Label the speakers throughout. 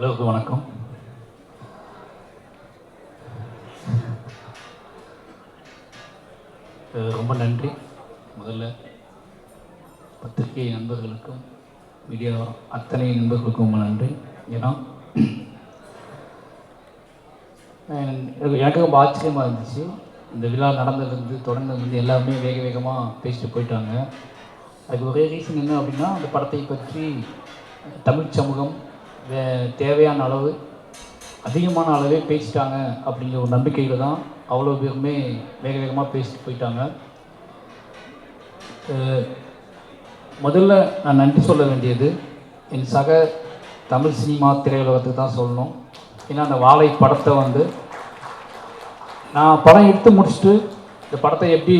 Speaker 1: எல்லோருக்கும் வணக்கம். ரொம்ப நன்றி. முதல்ல பத்திரிகை நண்பர்களுக்கும் மீடியா அத்தனை நண்பர்களுக்கும் ரொம்ப நன்றி. ஏன்னா எனக்கு எனக்கும் ரொம்ப ஆச்சரியமாக இருந்துச்சு. இந்த விழா நடந்ததுலேருந்து தொடர்ந்ததுலேருந்து எல்லாருமே வேக வேகமாக பேசிட்டு போயிட்டாங்க. அதுக்கு ஒரே ரீசன் என்ன அப்படின்னா அந்த படத்தை பற்றி தமிழ் சமூகம் தேவையான அளவு அதிகமான அளவே பேசிட்டாங்க அப்படிங்கிற ஒரு நம்பிக்கையில் தான் அவ்வளோ பேருமே வேக வேகமாக பேசிட்டு போயிட்டாங்க. முதல்ல நான் நன்றி சொல்ல வேண்டியது என் சக தமிழ் சினிமா திரையுலகத்துக்கு தான் சொல்லணும். ஏன்னா அந்த வாழை படத்தை வந்து நான் படம் எடுத்து முடிச்சுட்டு இந்த படத்தை எப்படி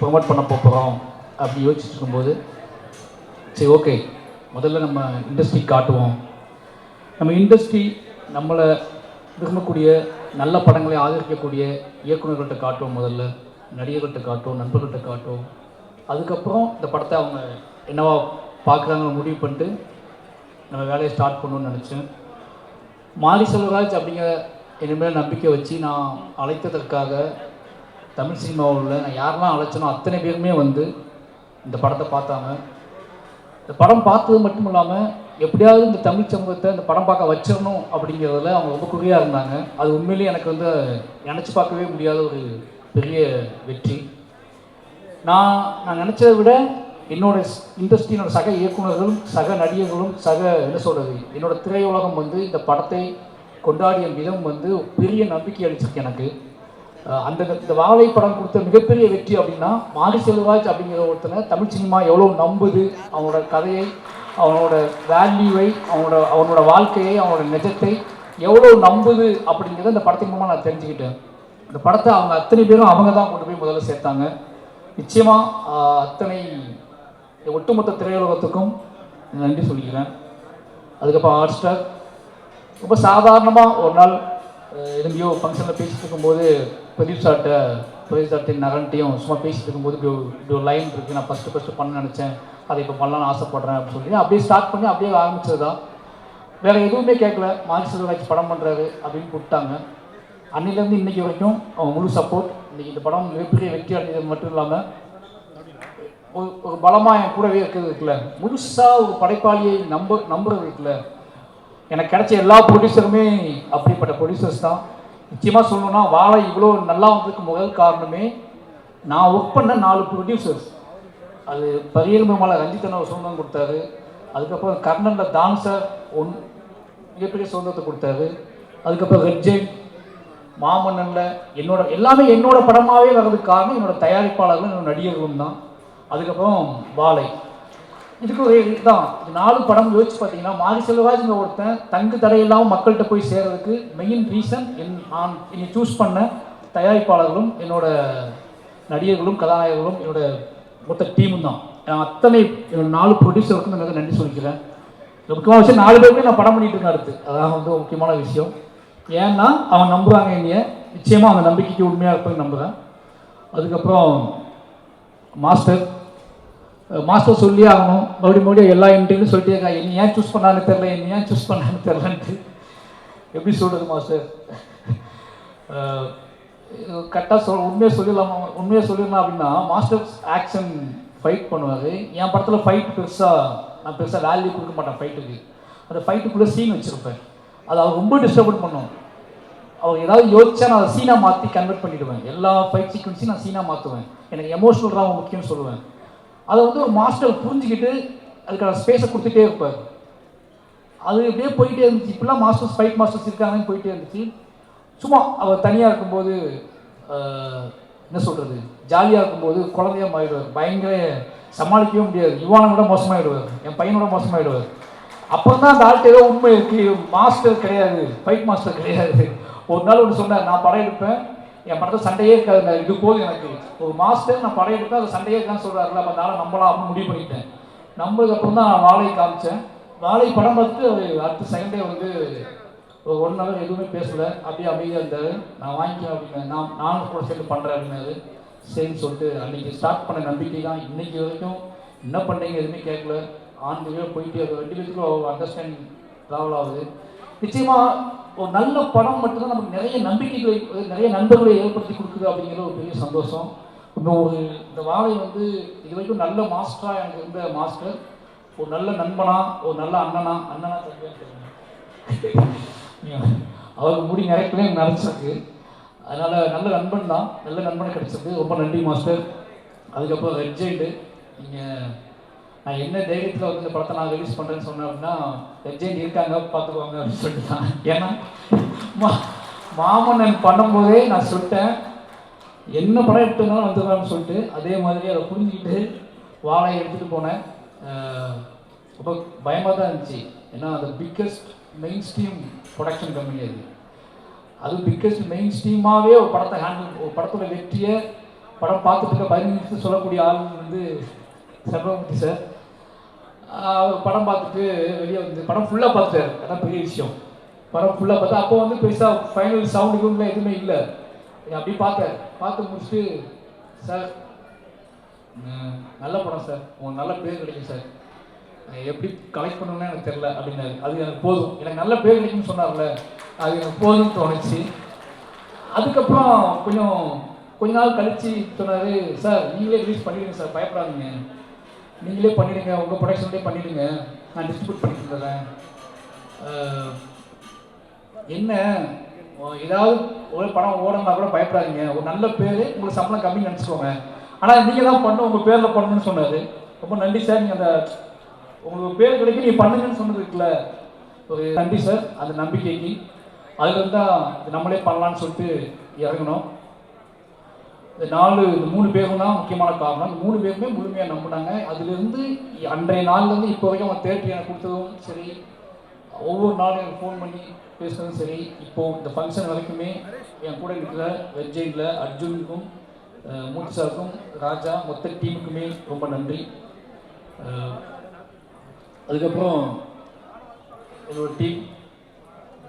Speaker 1: ப்ரொமோட் பண்ண போகிறோம் அப்படி யோசிச்சுட்டு இருக்கும்போது சரி ஓகே முதல்ல நம்ம இண்டஸ்ட்ரி காட்டுவோம். நம்ம இண்டஸ்ட்ரி நம்மளை விரும்பக்கூடிய நல்ல படங்களை ஆதரிக்கக்கூடிய இயக்குநர்கள்ட்ட காட்டும் முதல்ல நடிகர்கள்ட்ட காட்டும் நண்பர்கள்ட்ட காட்டும் அதுக்கப்புறம் இந்த படத்தை அவங்க என்னவா பார்க்குறாங்கன்னு முடிவு பண்ணிட்டு நம்ம வேலையை ஸ்டார்ட் பண்ணணும்னு நினச்சேன். மாரி செல்வராஜ் அப்படிங்கிற இனிமேல் நம்பிக்கை வச்சு நான் அழைத்ததற்காக தமிழ் சினிமாவில் நான் யாரெல்லாம் அழைச்சனோ அத்தனை பேருமே வந்து இந்த படத்தை பார்த்தாங்க. இந்த படம் பார்த்தது மட்டும் இல்லாமல் எப்படியாவது இந்த தமிழ் சமூகத்தை இந்த படம் பார்க்க வச்சிடணும் அப்படிங்கிறதுல அவங்க ரொம்ப குறியாக இருந்தாங்க. அது உண்மையிலேயே எனக்கு வந்து நினச்சி பார்க்கவே முடியாத ஒரு பெரிய வெற்றி. நான் நான் நினச்சதை விட என்னோட இண்டஸ்ட்ரியினோட சக இயக்குநர்களும் சக நடிகர்களும் சக என்ன சொல்கிறது என்னோட திரையுலகம் வந்து இந்த படத்தை கொண்டாடிய விதம் வந்து பெரிய நம்பிக்கை அளிச்சிருக்கு எனக்கு. அந்த இந்த வாழை படம் கொடுத்த மிகப்பெரிய வெற்றி அப்படின்னா மாரி செல்வராஜ் அப்படிங்கிற ஒருத்தனை தமிழ் சினிமா எவ்வளோ நம்புது அவங்களோட கதையை அவனோட வேல்யூவை அவனோட அவனோட வாழ்க்கையை அவனோட நிஜத்தை எவ்வளோ நம்புது அப்படிங்கிறத இந்த படத்தின் மூலமாக நான் தெரிஞ்சுக்கிட்டேன். இந்த படத்தை அவங்க அத்தனை பேரும் அவங்க தான் கொண்டு போய் முதல்ல சேர்த்தாங்க. நிச்சயமாக அத்தனை ஒட்டுமொத்த திரையுலகத்துக்கும் நன்றி சொல்லிக்கிறேன். அதுக்கப்புறம் ஹாட் ஸ்டார் ரொம்ப சாதாரணமாக ஒரு நாள் எதுமையோ எங்கேயோ ஃபங்க்ஷனில் பேசிட்டு இருக்கும்போது பிரதீப் சார்கிட்ட பிரதீப் சார்ட்டையும் நகன்ட்டையும் சும்மா பேசிட்டு இருக்கும்போது இப்படி ஒரு இப்படி ஒரு லைன் இருக்குது நான் ஃபஸ்ட்டு ஃபஸ்ட்டு பண்ண நினச்சேன். அதை இப்போ பண்ணலாம்னு ஆசைப்பட்றேன் அப்படின்னு சொல்லி அப்படியே ஸ்டார்ட் பண்ணி அப்படியே ஆரம்பிச்சது தான் வேறு எதுவுமே கேட்கல. மாரி செல்வராஜ் படம் பண்ணுறாரு அப்படின்னு கூப்பிட்டாங்க. அன்னிலேருந்து இன்னைக்கு வரைக்கும் அவங்க முழு சப்போர்ட் இன்னைக்கு இந்த படம் மிகப்பெரிய வெற்றி அடைஞ்சது மட்டும் இல்லாமல் ஒரு ஒரு பலமாக என் கூடவே இருக்கிறது இருக்குல்ல. முழுசாக ஒரு படைப்பாளியை நம்ப நம்புறது இருக்குல்ல. எனக்கு கிடைச்ச எல்லா ப்ரொடியூசருமே அப்படிப்பட்ட ப்ரொடியூசர்ஸ் தான். நிச்சயமாக சொல்லணும்னா வாழை இவ்வளோ நல்லா வந்ததுக்கு முதல் காரணமே நான் ஒர்க் பண்ண நாலு ப்ரொடியூசர்ஸ் அது பரியல் மேமால ரஞ்சித்தன் ஒரு சுதந்திரம் கொடுத்தாரு. அதுக்கப்புறம் கர்ணனில் தான் சார் ஒன் மிகப்பெரிய சுதந்திரத்தை கொடுத்தாரு. அதுக்கப்புறம் ரெட்ஜெயின் மாமன்னனில் என்னோட எல்லாமே என்னோட படமாகவே வர்றதுக்கு காரணம் என்னோட தயாரிப்பாளர்களும் என்னோட நடிகர்களும் தான். அதுக்கப்புறம் வாழை. இதுக்கு ஒரு இதுதான் இது நாலு படம் யோசிச்சு பார்த்தீங்கன்னா மாரி செல்வராஜ்ங்கிற ஒருத்தன் தங்கு தடையில்லாமல் மக்கள்கிட்ட போய் சேர்றதுக்கு மெயின் ரீசன் என் நான் என்னை சூஸ் பண்ண தயாரிப்பாளர்களும் என்னோட நடிகர்களும் கதாநாயகர்களும் என்னோட மொத்த டீமும் தான். நான் அத்தனை என்னோட நாலு ப்ரொடியூசருக்கும் நான் நன்றி சொல்லிக்கிறேன். முக்கியமான விஷயம் நாலு பேருமே நான் படம் பண்ணிட்டு இருக்கேன் அடுத்து அதான் வந்து முக்கியமான விஷயம். ஏன்னா அவங்க நம்புவாங்க என்னைய. நிச்சயமாக அந்த நம்பிக்கைக்கு உண்மையாக இருப்பேன்னு நம்புகிறேன் அதுக்கப்புறம் மாஸ்டர் மாஸ்டர் சொல்லி ஆகணும் மறுபடியும் மறுபடியும் எல்லா இன்டர்வியூ சொல்லிட்டே இருக்கா என்ன ஏன் சூஸ் பண்ணான்னு தெரில என்ன ஏன் சூஸ் பண்ணான்னு தெரிலன்ட்டு எப்படி சொல்கிறது மாஸ்டர் கரெக்டாக சொல் உண்மையாக சொல்லிடலாமா உண்மையாக சொல்லிடலாம் அப்படின்னா மாஸ்டர் ஆக்ஷன் ஃபைட் பண்ணுவார். என் படத்தில் ஃபைட் பெருசாக நான் பெருசாக வேல்யூ கொடுக்க மாட்டேன் ஃபைட்டுக்கு அந்த ஃபைட்டுக்குள்ளே சீன் வச்சுருப்பேன். அது அவர் ரொம்ப டிஸ்டர்பன் பண்ணும் அவர் ஏதாவது யோசிச்சா நான் அதை சீனாக மாற்றி கன்வெர்ட் பண்ணிடுவேன். எல்லா ஃபைட் சீக்வன்ஸையும் நான் சீனாக மாற்றுவேன் எனக்கு எமோஷனல் தான் முக்கியம்னு சொல்லுவேன். அதை வந்து ஒரு மாஸ்டர் புரிஞ்சுக்கிட்டு அதுக்கான ஸ்பேஸை கொடுத்துட்டே இருப்பார். அது இப்படியே போயிட்டே இருந்துச்சு. இப்படிலாம் மாஸ்டர்ஸ் ஃபைட் மாஸ்டர்ஸ் இருக்காங்கன்னு போயிட்டே இருந்துச்சு. சும்மா அவர் தனியாக இருக்கும்போது என்ன சொல்கிறது ஜாலியாக இருக்கும்போது குழந்தையாக மாறிடுவார். பயங்கர சமாளிக்கவே முடியாது. யுவானை விட மோசமாகிடுவார் என் பையனோட மோசமாகிடுவார் அப்போ தான் அந்த ஆள்கிட்ட ஏதோ உண்மை இருக்குது மாஸ்டர் கிடையாது. ஃபைட் மாஸ்டர் கிடையாது. ஒரு நாள் ஒன்று சொன்னார் நான் படம் எடுப்பேன். என் படத்தை சண்டையே இது போதும் எனக்கு. ஒரு மாஸ்டர் நான் படம் எடுப்பேன் அது சண்டையே இருக்கான்னு சொல்கிறாருல அப்போ அதனால் நம்பலாம் அப்படின்னு முடிவு பண்ணிட்டேன். நம்மளுக்கு அப்புறம் தான் நான் வாழை காமிச்சேன். வாழை படம் பார்த்து அடுத்த செகண்டே வந்து ஒரு ஒன் ஹவர் எதுவுமே பேசலை. அப்படியே அமைதியாக இருந்தார். நான் வாங்கிக்கிறேன் அப்படின்னு நான் நானும் கூட சேர்ந்து பண்ணுறேன் அப்படின்னாரு. சரின்னு சொல்லிட்டு அன்றைக்கி ஸ்டார்ட் பண்ண நம்பிக்கை தான் இன்றைக்கி வரைக்கும். என்ன பண்ணுறீங்க எதுவுமே கேட்கல. ஆண்டு போயிட்டு அது ரெண்டு பேருக்கும் அண்டர்ஸ்டாண்டிங் ட்ராவல் ஆகுது. நிச்சயமாக ஒரு நல்ல படம் மட்டும்தான் நமக்கு நிறைய நம்பிக்கைகளை நிறைய நண்பர்களை ஏற்படுத்தி கொடுக்குது அப்படிங்கிற ஒரு பெரிய சந்தோஷம். இன்னும் ஒரு இந்த வாழை வந்து இது வரைக்கும் நல்ல மாஸ்டராக எனக்கு இருந்த மாஸ்டர் ஒரு நல்ல நண்பனா ஒரு நல்ல அண்ணனா அண்ணனா தம்பியான்னு தெரியும்? அவருக்கு முடி நிறைக்கவே எனக்கு நினச்சிருக்கு அதனால் நல்ல நண்பன் தான். நல்ல நண்பனை கிடச்சிருக்கு ரொம்ப நன்றி மாஸ்டர் அதுக்கப்புறம் ரெட்ஜெண்டு நீங்கள் நான் என்ன தைரியத்தில் வந்து இந்த படத்தை நான் ரிலீஸ் பண்ணுறேன்னு சொன்னேன் அப்படின்னா ரெட்ஜெண்ட் இருக்காங்க பார்த்துக்குவாங்க அப்படின்னு சொல்லிட்டான். ஏன்னா மா மாமன்னன் பண்ணும்போதே நான் சொல்லிட்டேன் என்ன படம் எடுத்துருந்தாலும் வந்துடுறான்னு சொல்லிட்டு அதே மாதிரி அதை புரிஞ்சுக்கிட்டு வாழை எடுத்துகிட்டு போனேன். ரொம்ப பயமாக தான் இருந்துச்சு. ஏன்னா அந்த biggest mainstream production company அது. அது பிக்கஸ்ட் மெயின் ஸ்ட்ரீமாகவே ஒரு படத்தை ஹேண்டில் ஒரு படத்தோட வெற்றியை படம் பார்த்துட்டு இருக்க பதினஞ்சு நிமிஷம் சொல்லக்கூடிய ஆள் வந்து சர்வமூர்த்தி சார். படம் பார்த்துட்டு வெளியே வந்து படம் ஃபுல்லாக பார்த்துட்டாரு அதான் பெரிய விஷயம். படம் ஃபுல்லாக பார்த்தா அப்போ வந்து பெருசாக ஃபைனல் சவுண்டு கிவுண்ட்லாம் எதுவுமே இல்லை. அப்படி பார்த்தேன் பார்த்து முடிச்சுட்டு சார் நல்ல படம் சார். உங்களுக்கு நல்ல பேர் கிடைக்கும் சார். எப்படி கலெக்ட் பண்ணணும்னு எனக்கு தெரில அப்படின்னாரு. அது எனக்கு போதும். எனக்கு நல்ல பேர் கிடைக்கும்னு சொன்னார்ல. அது எனக்கு போதும்னு தோணுச்சு. அதுக்கப்புறம் கொஞ்சம் கொஞ்ச நாள் கழித்து சொன்னார் சார் நீங்களே ரிலீஸ் பண்ணிடுங்க சார். பயப்படாதீங்க. நீங்களே பண்ணிடுங்க உங்கள் ப்ரொடக்ஷன்லேயே பண்ணிடுங்க. நான் டிஸ்ட்ரிபியூட் பண்ணிட்டு தரேன் என்ன? ஏதாவது ஒரு படம் ஓடனா கூட பயப்படாதீங்க. ஒரு நல்ல பேர் உங்களுக்கு சம்பளம் கம்மி நினச்சிக்கோங்க. ஆனால் நீங்கள் தான் பண்ணணும் உங்கள் பேரில் பண்ணணும்னு சொன்னார். ரொம்ப நன்றி சார். நீங்கள் அந்த உங்களுக்கு பேர் கிடைக்கும் நீங்கள் பண்ணுங்கன்னு சொன்னது இருக்குல்ல. ஒரு நன்றி சார். அந்த நம்பிக்கைக்கு. அதுலேருந்து தான் நம்மளே பண்ணலான்னு சொல்லிட்டு இறங்கணும். இந்த நாலு இந்த மூணு பேரும் தான் முக்கியமான காரணம். இந்த மூணு பேருமே முழுமையாக நம்பினாங்க. அதுலேருந்து அன்றைய நாள்லேருந்து இப்போ வரைக்கும் அவன் தேட்டர் எனக்கு கொடுத்ததும் சரி ஒவ்வொரு நாளும் எனக்கு ஃபோன் பண்ணி பேசுனதும் சரி இப்போ இந்த ஃபங்க்ஷன் வரைக்குமே என் கூட இருக்கிற வெஜ்ஜையில் அர்ஜுனுக்கும் அஹ், ராஜா மொத்த டீமுக்குமே ரொம்ப நன்றி. அதுக்கப்புறம் என்னோட டீம்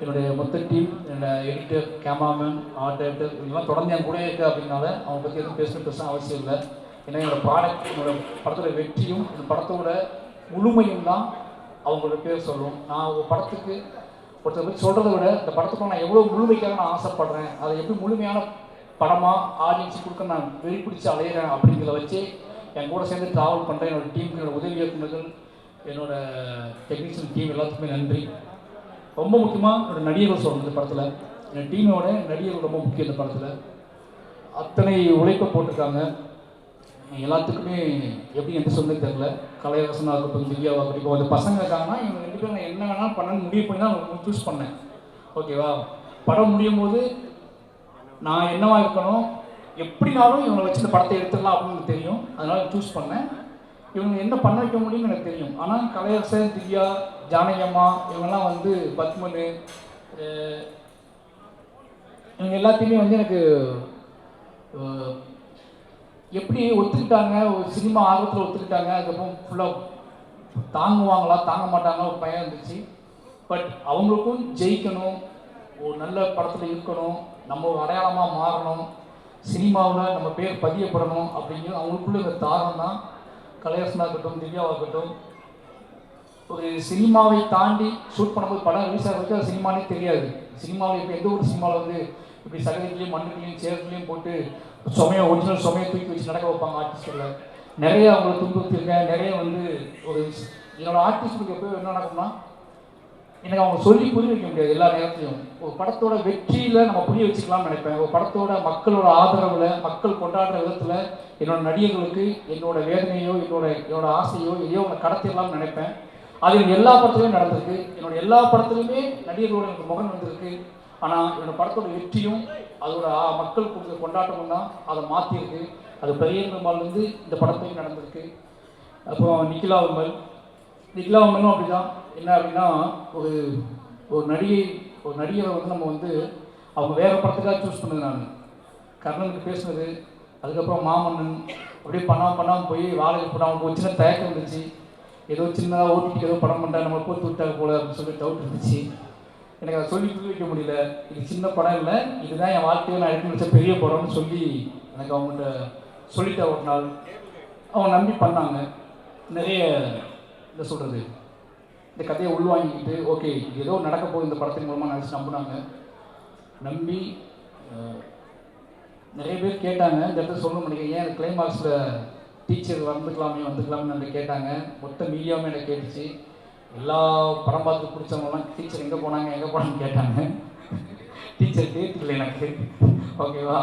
Speaker 1: என்னுடைய மொத்த டீம் என்னோட எடிட்டர் கேமராமேன் ஆர்ட் டைரக்டர் இதெல்லாம் தொடர்ந்து என் கூட இருக்கு அப்படின்னால அவங்க பற்றி எதுவும் பேசணும் பேச அவசியம் இல்லை. ஏன்னா என்னோடய ப்ராடக்ட் என்னோட படத்தோட வெற்றியும் இந்த படத்தோட முழுமையும் தான் அவங்களோட பேர் சொல்லும். நான் ஒரு படத்துக்கு ஒருத்தர் பற்றி சொல்கிறத விட இந்த படத்துக்கு நான் எவ்வளோ முழுமைக்காக நான் ஆசைப்பட்றேன் அதை எப்படி முழுமையான படமாக ஆடியன்ஸ் கொடுக்க நான் வெறி பிடிச்சி அலையிறேன் அப்படிங்கிறத வச்சு என் கூட சேர்ந்து ட்ராவல் பண்ணுறேன் என்னோடய டீம் என்னோடய உதவி இயக்குநர்கள் என்னோடய டெக்னீஷியன் டீம் எல்லாத்துக்குமே நன்றி. ரொம்ப முக்கியமாக என்னோட நடிகர்கள் சொல்லணும் இந்த படத்தில். என் டீமோட நடிகர்கள் ரொம்ப முக்கியம் இந்த படத்தில். அத்தனை உழைப்பை போட்டிருக்காங்க. எல்லாத்துக்குமே எப்படி எந்த சொல்லுன்னு தெரில கலையரசனாக இருக்கட்டும் திவ்யாவாக இருக்கட்டும் இப்போ அந்த பசங்க இருக்காங்கன்னா இவங்க ரெண்டு பேரும் நான் என்ன வேணாலும் பண்ணணும்னு முடிவு பண்ணி தான் சூஸ் பண்ணேன். ஓகேவா படம் முடியும் போது நான் என்னவா இருக்கணும் எப்படினாலும் இவங்களை வச்சு இந்த படத்தை எடுத்துடலாம் அப்படின்னு எனக்கு தெரியும். அதனால சூஸ் பண்ணேன். இவங்க என்ன பண்ண வைக்க முடியும்னு எனக்கு தெரியும். ஆனால் கலையரசன் திவ்யா ஜானகி அம்மா இவங்கெல்லாம் வந்து பத்மனு இவங்க எல்லாத்தையுமே வந்து எனக்கு எப்படி ஒத்துக்கிட்டாங்க? ஒரு சினிமா ஆர்வத்தில் ஒத்துக்கிட்டாங்க. அதுக்கப்புறம் ஃபுல்லாக தாங்குவாங்களா தாங்க மாட்டாங்களா ஒரு பயம் இருந்துச்சு. பட் அவங்களுக்கும் ஜெயிக்கணும். ஒரு நல்ல படத்தில் இருக்கணும். நம்ம ஒரு அடையாளமாக மாறணும். சினிமாவில் நம்ம பேர் பதியப்படணும் அப்படிங்கிறது அவங்களுக்குள்ள இந்த தாரம் தான் கலையரசனாக இருக்கட்டும் திவ்யாவாக இருக்கட்டும் ஒரு சினிமாவை தாண்டி ஷூட் பண்ணும்போது படம் ரிலீஸ் ஆகிறதுக்கு அது சினிமானே தெரியாது. சினிமாவில் இப்போ எந்த ஒரு சினிமாவில் வந்து இப்படி சகதிலையும் மண்ணுலையும் சேர்த்துலையும் போட்டு சுமையை ஒரிஜினல் சுமையை தூக்கி வச்சு நடக்க வைப்பாங்க ஆர்டிஸ்டில் நிறைய அவங்கள துன்புறுத்திருக்கேன் நிறைய வந்து ஒரு என்னோடய ஆர்டிஸ்டுக்கு எப்போ என்ன நடக்கும்னா எனக்கு அவங்க சொல்லி புரிய வைக்க முடியாது எல்லா நேரத்தையும் ஒரு படத்தோட வெற்றியில் நம்ம புரிய வச்சுக்கலாம்னு நினைப்பேன். ஒரு படத்தோட மக்களோட ஆதரவில் மக்கள் கொண்டாடுற விதத்தில் என்னோட நடிகர்களுக்கு என்னோட வேதனையோ என்னோட என்னோட ஆசையோ எதையோ ஒன்று கடத்திடலாம்னு நினைப்பேன். அது எனக்கு எல்லா படத்துலையும் நடந்திருக்கு. என்னோட எல்லா படத்துலையுமே நடிகர்களோட எனக்கு முகம் வந்திருக்கு ஆனால் என்னோட படத்தோட வெற்றியும் அதோட மக்கள் கொடுத்த கொண்டாட்டமும் தான் அதை மாற்றிருக்கு அது பெரிய பெருமாள்லேருந்து இந்த படத்தையும் நடந்திருக்கு. அப்புறம் நிக்கிலா உமல் நிக்கிலா விமலும் அப்படிதான். என்ன அப்படின்னா ஒரு ஒரு நடிகை ஒரு நடிகரை வந்து நம்ம வந்து அவங்க வேறு படத்துக்காக சூஸ் பண்ணது நான். கர்ணனுக்கு பேசுனது அதுக்கப்புறம் மாமன்னன் அப்படியே பண்ணாம பண்ணாமல் போய் வாழைக்கு போட அவனுக்கு ஒரு சின்ன தயக்கம் இருந்துச்சு. ஏதோ சின்னதாக ஓட்டிட்டு ஏதோ படம் பண்ணா நம்ம போட்டு விட்டாங்க போல அப்படின்னு சொல்லி டவுட் இருந்துச்சு. எனக்கு அதை சொல்லி புரிய வைக்க முடியல. இது சின்ன படம் இல்லை. இதுதான் என் வாழ்க்கையில் நான் எடுத்து வச்ச பெரிய படம்னு சொல்லி எனக்கு அவங்கள்ட்ட சொல்லிட்டேன் ஒரு நாள். அவங்க நம்பி பண்ணாங்க. நிறைய என்ன சொல்கிறது இந்த கதையை உள்வாங்கிக்கிட்டு ஓகே இது ஏதோ நடக்க போகுது இந்த படத்தின் மூலமாக நினச்சி நம்பினாங்க. நம்பி நிறைய பேர் கேட்டாங்க. இந்த இடத்துல சொல்ல முடியும் ஏன் கிளைமாக்ஸில் டீச்சர் வந்துக்கலாமே வந்துக்கலாமே வந்து கேட்டாங்க. மொத்த மீடியாவும் எனக்கு கேட்டுச்சு. எல்லா படம் பார்த்து பிடிச்சவங்கலாம் டீச்சர் எங்கே போனாங்க எங்கே போனாங்கன்னு கேட்டாங்க. டீச்சர் கேட்டுக்கல எனக்கு. ஓகேவா?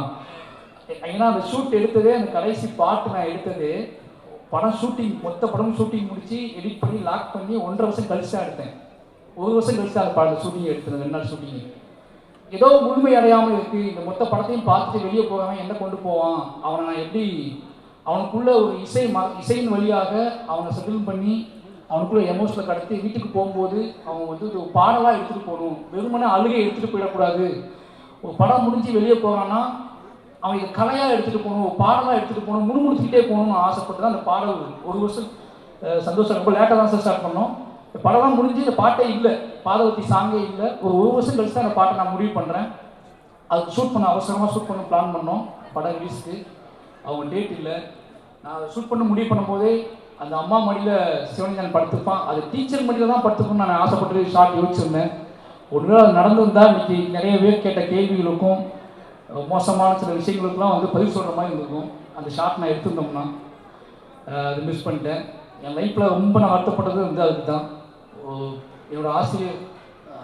Speaker 1: ஏன்னா அந்த ஷூட் எடுத்ததே அந்த கடைசி பாட்டு நான் எடுத்தது. படம் ஷூட்டிங் மொத்த படம் ஷூட்டிங் முடித்து எடிட் பண்ணி லாக் பண்ணி ஒன்றரை வருஷம் கழிச்சு தான் எடுத்தேன். ஒரு வருஷம் கழிச்சு தான் அந்த படம் ஷூட்டிங் எடுத்தேன் ரெண்டு நாள் ஷூட்டிங். ஏதோ முழுமை அடையாமல் இருக்குது இந்த மொத்த படத்தையும் பார்த்துட்டு வெளியே போகாமல் என்ன கொண்டு போவான்? அவனை நான் எப்படி அவனுக்குள்ள ஒரு இசை ம இசையின் வழியாக அவனை செட்டில் பண்ணி அவனுக்குள்ள எமோஷனில் கடத்தி வீட்டுக்கு போகும்போது அவன் வந்து ஒரு பாடலாக எடுத்துகிட்டு போகணும். வெறுமனே அழுகை எடுத்துகிட்டு போயிடக்கூடாது. ஒரு படம் முடிஞ்சு வெளியே போகிறான்னா அவன் கலையாக எடுத்துகிட்டு போகணும் ஒரு பாடலாக எடுத்துகிட்டு போகணும் முணுமுணுத்துக்கிட்டே போகணும்னு ஆசைப்பட்டு தான் அந்த பாடல். ஒரு வருஷம் சந்தோஷம். ரொம்ப லேட்டாக தான் சார் ஸ்டார்ட் பண்ணோம். இந்த படம்லாம் முடிஞ்சு இந்த பாட்டே இல்லை. பாதவத்தி சாங்கே இல்லை. ஒரு ஒரு வருஷம் கழிச்சு தான் அந்த பாட்டை நான் முடிவு பண்ணுறேன் அதுக்கு ஷூட் பண்ண அவசரமாக ஷூட் பண்ண பிளான் பண்ணோம். படம் ரிலீஸ்க்கு அவங்க டேட் இல்லை. நான் அதை ஷூட் பண்ண முடிவு பண்ணும்போதே அந்த அம்மா மடியில் சிவனஞ்சன் படுத்துப்பான் அது டீச்சர் மடியில் தான் படுத்துக்கணும்னு நான் ஆசைப்பட்டு ஷார்ட் யோசிச்சிருந்தேன். ஒருவேளை அது நடந்திருந்தால் இன்னைக்கு நிறைய பேர் கேட்ட கேள்விகளுக்கும் மோசமான சில விஷயங்களுக்கெல்லாம் வந்து பதில் சொல்கிற மாதிரி இருந்திருக்கும். அந்த ஷார்ட் நான் எடுத்திருந்தோம்னா அது மிஸ் பண்ணிட்டேன். என் லைஃப்பில் ரொம்ப நான் வருத்தப்பட்டது வந்து அதுக்கு தான் என்னோடய ஆசிரியர்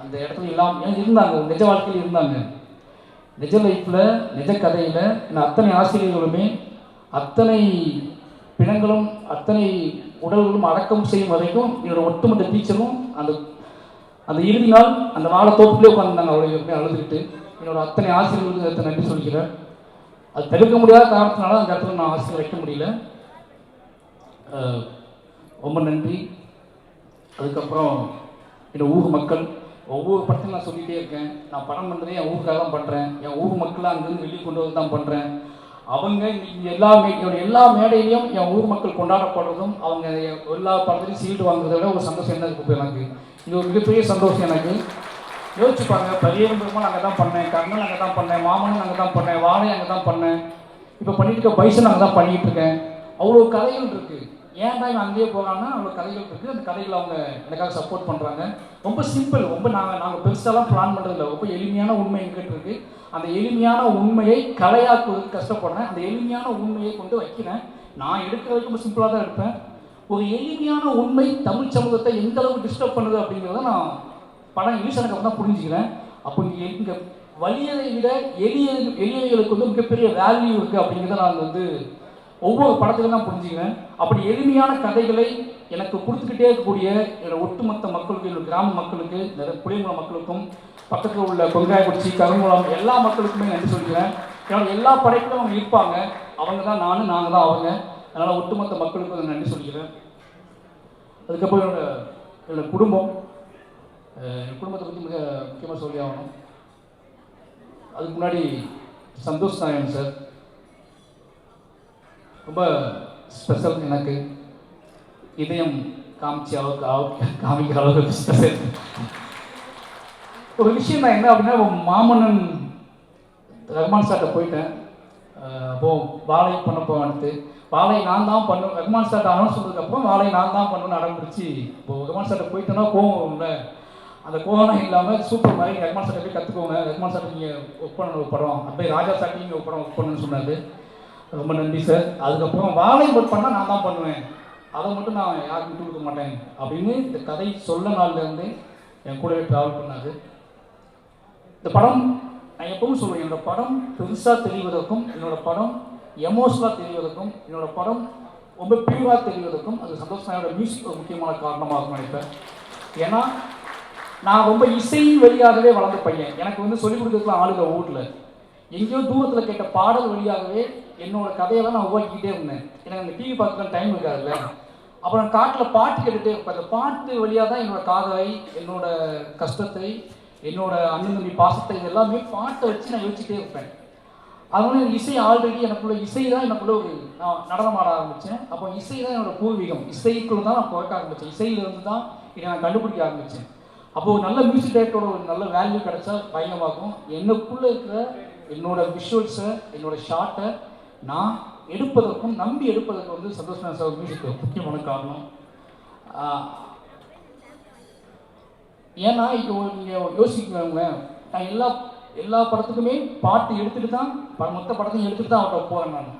Speaker 1: அந்த இடத்துல இல்லாமல் இருந்தாங்க நிஜ வாழ்க்கையில் இருந்தாங்க. நிஜ லைஃப்பில் நிஜ கதையில் நான் அத்தனை ஆசிரியர்களுமே அத்தனை பிணங்களும் அத்தனை உடல்களும் அடக்கம் செய்யும் வரைக்கும் என்னோட ஒட்டுமொத்த டீச்சரும் அந்த அந்த இறுதி நாள் அந்த வாழை தோப்புலேயே உட்காந்துருந்தாங்க அவளை எப்படி அழுதுகிட்டு. என்னோட அத்தனை ஆசிரியர்களுக்கு அத்தனை நன்றி சொல்லிக்கிறேன். அது தடுக்க முடியாத காரணத்தினால அந்த இடத்துல நான் ஆசிரியர் வைக்க முடியல. ரொம்ப நன்றி. அதுக்கப்புறம் என்னோட ஊர் மக்கள் ஒவ்வொரு படத்தையும் நான் சொல்லிகிட்டே இருக்கேன். நான் படம் பண்ணுறேன் என் ஊருக்காக தான் பண்ணுறேன் என் ஊர் மக்களை அங்கேருந்து வெளியே கொண்டு வந்து தான் பண்ணுறேன் அவங்க இன்னைக்கு எல்லா எல்லா மேடையிலையும் என் ஊர் மக்கள் கொண்டாடப்படுறதும் அவங்க எல்லா படத்துலையும் சீல்டு வாங்குறத விட ஒரு சந்தோஷம் என்ன இருக்கு எனக்கு. இது ஒரு மிகப்பெரிய சந்தோஷம் எனக்கு. யோசிச்சுப்பாங்க பரியரும் பெருமாள் அங்கே தான் பண்ணேன் கர்ணன் அங்கே தான் பண்ணேன் மாமன் அங்கே தான் பண்ணேன் வாழை அங்கே தான் பண்ணேன். இப்போ பண்ணிட்டு இருக்க பைசன் அங்கே தான் பண்ணிட்டு இருக்கேன். அவ்வளோ கதைகள் ஏன்டா இவன் அங்கேயே போகிறான்னா அவ்வளோ கதைகள் இருக்கு அந்த கதைகளை அவங்க எனக்காக சப்போர்ட் பண்ணுறாங்க ரொம்ப சிம்பிள் ரொம்ப நாங்கள் நாங்கள் பெருசாலாம் பிளான் பண்ணுறதில்ல ரொம்ப எளிமையான உண்மை எங்கிட்ட இருக்கு. அந்த எளிமையான உண்மையை கலையாக்குவதற்கு கஷ்டப்படுறேன். அந்த எளிமையான உண்மையை கொண்டு வைக்கிறேன். நான் எடுக்கிறதுக்கு ரொம்ப சிம்பிளாக தான் இருப்பேன். ஒரு எளிமையான உண்மை தமிழ் சமூகத்தை எந்த அளவுக்கு டிஸ்டர்ப் பண்ணுது அப்படிங்கிறத நான் படம் இங்கிலீஷ் எனக்கு தான் புரிஞ்சுக்கிறேன். அப்போ இங்கே இங்கே வலியதை விட எளிய எளியவைகளுக்கு வந்து மிகப்பெரிய வேல்யூ இருக்குது அப்படிங்கிறத நான் வந்து ஒவ்வொரு படத்துலையும் தான் புரிஞ்சுக்கிறேன். அப்படி எளிமையான கதைகளை எனக்கு கொடுத்துக்கிட்டே இருக்கக்கூடிய என்னோட ஒட்டுமொத்த மக்களுக்கு என்னோட கிராம மக்களுக்கு இந்த புளியங்குளம் மக்களுக்கும் பக்கத்தில் உள்ள கொங்காயக்குறிச்சி கருங்குளம் எல்லா மக்களுக்குமே நன்றி சொல்கிறேன் ஏன்னா எல்லா படைகளும் அவங்க இருப்பாங்க. அவங்க தான் நானும் நாங்கள் தான் அவங்க. அதனால் ஒட்டுமொத்த மக்களுக்கும் நான் நன்றி சொல்கிறேன் அதுக்கப்புறம் என்னோட என்னோட குடும்பம். என் குடும்பத்தை பற்றி மிக முக்கியமாக சொல்லி ஆகணும். அதுக்கு முன்னாடி சந்தோஷ் நாராயணன் சார். ரொம்ப ஸ்பெஷல் எனக்கு இதயம் காமிச்சு அளவுக்கு காமிக்கிற அளவுக்கு ஸ்பெஷல் ஒரு விஷயம் நான் என்ன அப்படின்னா மாமன்னன் ரஹ்மான் சார்ட்ட போயிட்டேன். அப்போ வாழை பண்ண போவான்ட்டு வாழை நான் தான் பண்ணுவேன் ரஹ்மான் சார்ட்ட அனௌன்ஸ் பண்ணதுக்கப்புறம் வாழை நான் தான் பண்ணுவேன்னு ஆரம்பிச்சு இப்போது இப்போ ரஹ்மான் சார்ட்ட போயிட்டேன்னா கோவம் வரும்ல. அந்த கோவம் இல்லாமல் சூப்பர் மாதிரி ரஹ்மான் சார்ட்ட போய் கற்றுக்கோங்க ரஹ்மான் சார்ட்ட நீங்கள் ஒர்க் பண்ண ஒரு படம் அப்படியே ராஜா சார்ட்டையும் நீங்கள் ஒரு ஒர்க் பண்ணணும்னு சொன்னார். ரொம்ப நன்றி சார். அதுக்கப்புறம் வாழை பட் பண்ணால் நான் தான் பண்ணுவேன். அதை மட்டும் நான் யாருக்கும் விட்டு கொடுக்க மாட்டேன் அப்படின்னு இந்த கதை சொல்ல நாள்லேருந்து என் கூடவே ட்ராவல் பண்ணார். இந்த படம் நான் எப்பவும் சொல்லுவேன் என்னோடய படம் பெருசாக தெரிவதற்கும் என்னோடய படம் எமோஷனலாக தெரிவதற்கும் என்னோடய படம் ரொம்ப பியூராக தெரிவதற்கும் அது சந்தோஷ் நாயோட மியூசிக் ஒரு முக்கியமான காரணமாக இருக்கும் நினைப்பேன். ஏன்னா நான் ரொம்ப இசையின் வழியாகவே வளர்ந்த பையன். எனக்கு வந்து சொல்லிக் கொடுக்கறதுக்குலாம் ஆளுங்க வீட்டில் எங்கேயோ தூரத்தில் கேட்ட பாடல் வழியாகவே என்னோட கதையெல்லாம் நான் உருவாக்கிக்கிட்டே இருந்தேன். எனக்கு அந்த டிவி பார்த்துக்கலாம் டைம் இருக்காதுல்ல. அப்புறம் காட்டில் பாட்டு கேட்டுகிட்டே இருப்பேன். அந்த பாட்டு வழியாக தான் என்னோட காதலை என்னோட கஷ்டத்தை என்னோட அண்ணன் தம்பி பாசத்தை எல்லாமே பாட்டை வச்சு நான் யோசிச்சுட்டே இருப்பேன். அதனால எனக்கு இசை ஆல்ரெடி எனக்குள்ள இசை தான் எனக்குள்ள ஒரு நான் நடனம் ஆட ஆரம்பித்தேன் அப்போ இசை தான் என்னோட பூர்வீகம். இசைக்குள்ள தான் நான் பிறக்க ஆரம்பித்தேன் இசையிலிருந்து தான் இதை நான் கண்டுபிடிக்க ஆரம்பித்தேன் அப்போ ஒரு நல்ல மியூசிக் டைரக்டரோட ஒரு நல்ல வேல்யூ கிடைச்சா பயங்கரமாகும். எனக்குள்ளே இருக்கிற என்னோட விஷுவல்ஸை என்னோட ஷார்ட்டை நான் எடுப்பதற்கும் நம்பி எடுப்பதற்கு வந்து சந்தோஷ் சார் மியூசிக் முக்கியமான காரணம். ஏன்னா இப்போ நீங்கள் யோசிக்கவங்க நான் எல்லா எல்லா படத்துக்குமே பாட்டு எடுத்துகிட்டு தான் மொத்த படத்தையும் எடுத்துகிட்டு தான் அவர்கிட்ட போகிறேன் நான்.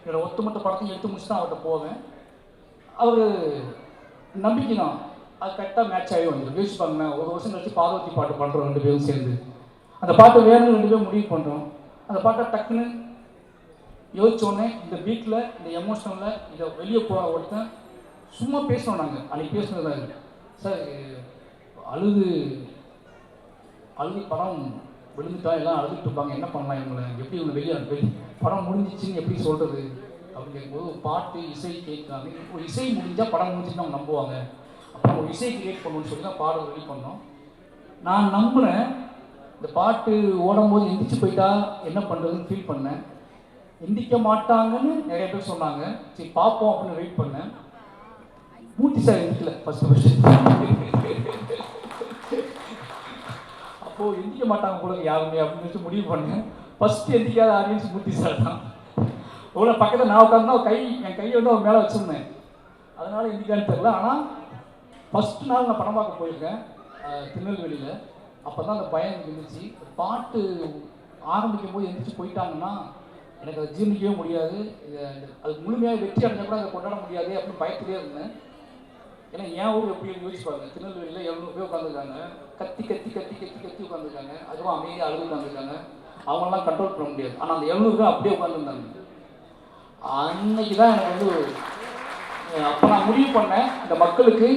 Speaker 1: என்னோட ஒட்டுமொத்த படத்தையும் எடுத்து முடிச்சு தான் அவர்கிட்ட போவேன். அவர் நம்பிக்கை தான் அது கரெக்டாக மேட்ச் ஆகி வந்துடும் பாருங்க ஒரு வருஷம் கழிச்சு பார்வதி பாட்டு பண்ணுறோம் ரெண்டு பேரும் சேர்ந்து. அந்த பாட்டு வேணும்னு ரெண்டு பேரும் முடிவு பண்ணுறோம் அந்த பாட்டை டக்குன்னு யோசிச்ச உடனே இந்த பீட்டில் இந்த எமோஷனில் இதை வெளியே போகிற ஒருத்தன் சும்மா பேசணும் நாங்கள் அன்றைக்கி பேசுனது தான் சார் அழுது அழுது படம் விழுந்துட்டா எல்லாம் அழுதுட்டு இருப்பாங்க. என்ன பண்ணலாம் இவங்களை? எப்படி இவங்க வெளியே வெளி படம் முடிஞ்சிச்சுன்னு எப்படி சொல்கிறது அப்படின்னு கேட்கும்போது ஒரு பாட்டு இசை கேட்காங்க ஒரு இசை முடிஞ்சால் படம் முடிஞ்சுன்னு அவங்க நம்புவாங்க. அப்புறம் ஒரு இசை கிரியேட் பண்ணணும்னு சொல்லி தான் பாடல் ரெடி பண்ணோம். நான் நம்பினேன் இந்த பாட்டு ஓடும்போது எந்திரிச்சு போயிட்டா என்ன பண்ணுறதுன்னு ஃபீல் பண்ணேன். எந்திக்க மாட்டாங்கன்னு நிறைய பேர் சொன்னாங்க. சரி பார்ப்போம் அப்படின்னு வெயிட் பண்ணேன். மூர்த்தி சார் எந்திக்கல ஃபர்ஸ்ட் ஃபர்ஸ்ட் அப்போ எந்திக்க மாட்டாங்க போல யாருமே அப்படின்னு வச்சு முடிவு பண்ணேன். ஃபர்ஸ்ட் எந்திக்காத ஆடியன்ஸ் மூர்த்தி சார் தான். உங்களை பக்கத்தில் நான் உட்காந்து கை என் கையை வந்து அவர் மேலே வச்சுருந்தேன். அதனால எந்திக்கான்னு தெரியல. ஆனால் ஃபர்ஸ்ட் நாள் நான் படம் பார்க்க போயிருக்கேன் திருநெல்வேலியில். அப்போ தான் அந்த பயம் இருந்துச்சு. பாட்டு ஆரம்பிக்கும் போது எந்திரிச்சு போயிட்டாங்கன்னா எனக்கு அதை ஜீர்ணிக்கவே முடியாது. இதை அது முழுமையாக வெற்றி அடைஞ்ச கூட அதை கொண்டாட முடியாது அப்படின்னு பயத்திலே இருந்தேன். ஏன்னா என் ஊர் எப்படி யோசிச்சு பாருங்க. திருநெல்வேலியில் எவ்வளோ பேர் உட்காந்துருக்காங்க கத்தி கத்தி கத்தி கத்தி கத்தி உட்காந்துருக்காங்க அதுவும் அமைதியாக அழுது உட்காந்துருக்காங்க அவங்களெல்லாம் கண்ட்ரோல் பண்ண முடியாது. ஆனால் அந்த எவ்வளோ பேர் அப்படியே உட்காந்துருந்தாங்க அன்னைக்கு தான் எனக்கு வந்து அப்போ நான் முடிவு பண்ணேன். இந்த மக்களுக்கு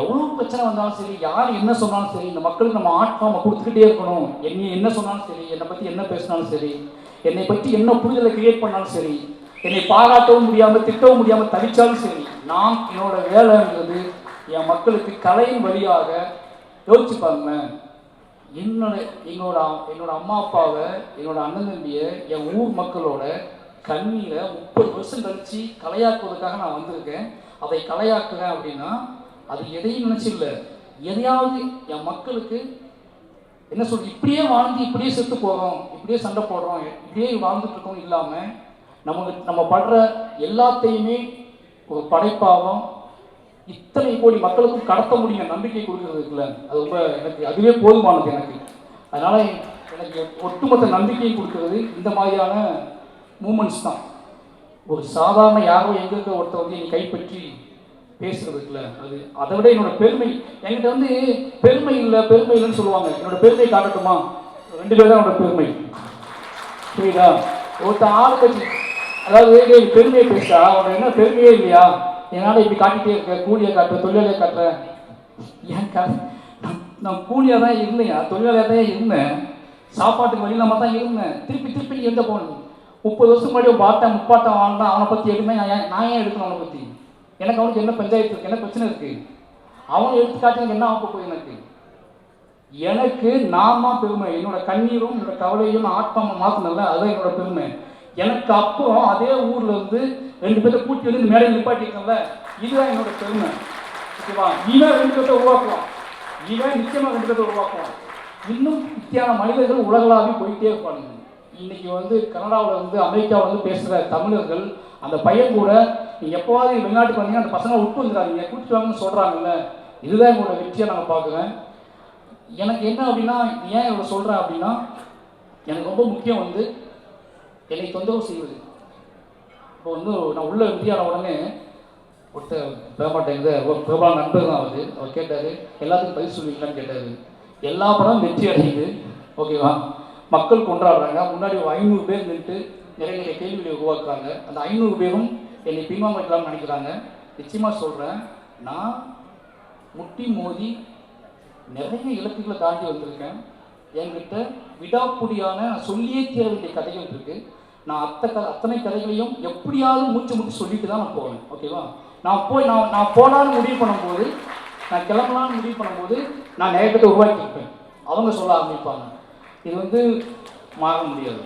Speaker 1: எவ்வளோ பிரச்சனை வந்தாலும் சரி யார் என்ன சொன்னாலும் சரி இந்த மக்களுக்கு நம்ம ஆர்ட் ஃபார்மை கொடுத்துக்கிட்டே இருக்கணும். என்ன என்ன சொன்னாலும் சரி என்னை பற்றி என்ன பேசினாலும் சரி என்னை பற்றி என்ன புரிதலை கிரியேட் பண்ணாலும் சரி என்னை பாராட்டவும் முடியாமல் திட்டவும் முடியாமல் தவிச்சாலும் சரி நான் என்னோட வேலைங்கிறது என் மக்களுக்கு கலையின் வழியாக யோசிச்சு பாருங்க என்னோட என்னோட என்னோட அம்மா அப்பாவை என்னோட அண்ணன் தம்பியை என் ஊர் மக்களோட கண்ணியில் முப்பது வருஷம் கழித்து கலையாக்குவதற்காக நான் வந்திருக்கேன். அதை கலையாக்குறேன் அப்படின்னா அது எதையும் நினைச்சில்ல எதையாவது என் மக்களுக்கு என்ன சொல்றது இப்படியே வாழ்ந்து இப்படியே செத்து போகிறோம் இப்படியே சண்டை போடுறோம் இப்படியே வாழ்ந்துட்டு இருக்கோம் இல்லாமல் நமக்கு நம்ம படுற எல்லாத்தையுமே ஒரு படைப்பாகவும் இத்தனை கோடி மக்களுக்கும் கடத்த முடியும் நம்பிக்கை கொடுக்கறதுக்குல அது ரொம்ப எனக்கு அதுவே போதுமானது எனக்கு. அதனால எனக்கு ஒட்டுமொத்த நம்பிக்கை கொடுக்கறது இந்த மாதிரியான மூமெண்ட்ஸ் தான். ஒரு சாதாரண யாரோ எங்க இருக்க ஒருத்தர் வந்து என்னை கைப்பற்றி பேசுறதுக்குல அது அதை விட என்னோட பெருமை என்கிட்ட வந்து பெருமை இல்லை பெருமை இல்லைன்னு சொல்லுவாங்க. என்னோட பெருமை காட்டட்டுமா? ரெண்டு பேர் தான் என்னோட பெருமை. புரியுதா? ஒருத்த ஆள் கட்சி அதாவது பெருமையை பேசா உனக்கு என்ன பெருமையே இல்லையா? என்னால் இப்படி காட்டிட்டே இருக்க கூலியை காட்டுற தொழிலாளியை காட்டுறேன் ஏன் கா நான் கூலியாக தான் இருந்தேன் தொழிலாளியாக தான் இருந்தேன். சாப்பாட்டுக்கு வழி இல்லாமல் தான் இருந்தேன். திருப்பி திருப்பி எங்கே போகணும் முப்பது வருஷம் முன்னாடி ஒரு பாட்டன் முப்பாட்டம் வாழ்ந்தான் அவனை பற்றி எதுவுமே நான் ஏன் நான் ஏன் எடுக்கணும் அவனை பற்றி எனக்கு அவனுக்கு என்ன பஞ்சாயத்து இருக்கு என்ன பிரச்சனை இருக்கு? அவனை எடுத்து என்ன ஆக போகுது எனக்கு? எனக்கு நாமா பெருமை. என்னோட கண்ணீரும் என்னோட கவலையும் ஆத்மாவை மாத்தினல அதுதான் என்னோட பெருமை. எனக்கு அப்புறம் அதே ஊர்ல இருந்து ரெண்டு பேர்த்த கூட்டி வந்து இந்த மேடையில் நிப்பாட்டிருக்கல இதுதான் என்னோட பெருமை. ஓகேவா? இவன் ரெண்டு பேர்த்த உருவாக்கலாம் இவன் நிச்சயமா ரெண்டு பேர்த்த உருவாக்கலாம் இன்னும் வித்தியான மனிதர்கள் உலகளாவி போயிட்டே இருப்பாங்க இன்னைக்கு வந்து கனடாவில் வந்து அமெரிக்காவில் வந்து பேசுகிற தமிழர்கள் அந்த பையன் கூட நீ எப்போவாது வெளிநாட்டுக்கு வந்தீங்கன்னா அந்த பசங்களை விட்டு வந்துடாதீங்க. கூட்டிட்டு வாங்கன்னு சொல்கிறாங்கல்ல இதுதான் எங்களோட வெற்றியாக நாங்கள் பார்க்குறேன். எனக்கு என்ன அப்படின்னா ஏன் இவ்வளோ சொல்கிறேன் அப்படின்னா எனக்கு ரொம்ப முக்கியம் வந்து என்னை தொந்தரவு செய்வது. இப்போ வந்து நான் உள்ள வெற்றியான உடனே ஒருத்தர் பேமாட்டேங்குது ஒரு பிரபல நண்பர் தான் அவர். அவர் கேட்டார் எல்லாத்துக்கும் பதில் சொல்லிக்கலான்னு கேட்டார். எல்லா படமும் வெற்றி அடையுது. ஓகேவா? மக்கள் கொண்டாடுறாங்க. முன்னாடி ஒரு ஐநூறு பேர் நின்று நிறைய நிறைய கேள்விகளை உருவாக்குறாங்க. அந்த ஐநூறு பேரும் என்னை பின்வாங்கலாம்னு நினைக்கிறாங்க நிச்சயமாக சொல்கிறேன் நான் முட்டி மோதி நிறைய இலக்குகளை தாண்டி வந்திருக்கேன். என்கிட்ட விடாப்புடியான சொல்லியே தீர வேண்டிய கதைகள் இருக்கு. நான் அத்த க அத்தனை கதைகளையும் எப்படியாவது மூச்சு முட்டி சொல்லிட்டு தான் நான் போவேன். ஓகேவா நான் போய் நான் நான் போகலான்னு முடிவு பண்ணும்போது நான் கிளம்பலான்னு முடிவு பண்ணும்போது நான் நேரத்தை உருவாக்கியிருப்பேன். அவங்க சொல்ல ஆரம்பிப்பாங்க. இது வந்து மாற முடியாது.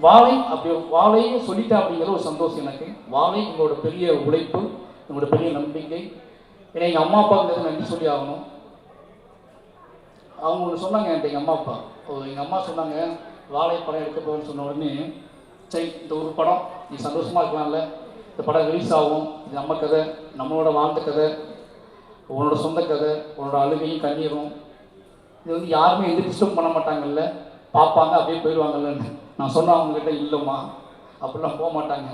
Speaker 1: வாழை அப்படி வாழையை சொல்லிட்டேன் அப்படிங்கிற ஒரு சந்தோஷம் எனக்கு. வாழை உங்களோட பெரிய உழைப்பு உங்களோட பெரிய நம்பிக்கை. ஏன்னா எங்கள் அம்மா அப்பாவுக்கு நன்றி சொல்லி ஆகணும். அவங்க ஒன்று சொன்னாங்க என்கிட்ட எங்கள் அம்மா அப்பா. எங்கள் அம்மா சொன்னாங்க வாழை படம் எடுக்க போகணும்னு சொன்ன உடனே சரி இந்த ஒரு படம் நீ சந்தோஷமாக இருக்கலாம்ல. இந்த படம் ரிலீஸ் ஆகும். இது நம்ம கதை நம்மளோட வாழ்ந்த கதை உன்னோட சொந்த கதை உன்னோட அழுகையும் கண்ணீரும். இது வந்து யாருமே எது டிஸ்டர்ப் பண்ண மாட்டாங்கல்ல. பார்ப்பாங்க அப்படியே போயிடுவாங்கல்லன்னு நான் சொன்ன அவங்ககிட்ட இல்லைம்மா. அப்படிலாம் போக மாட்டாங்க.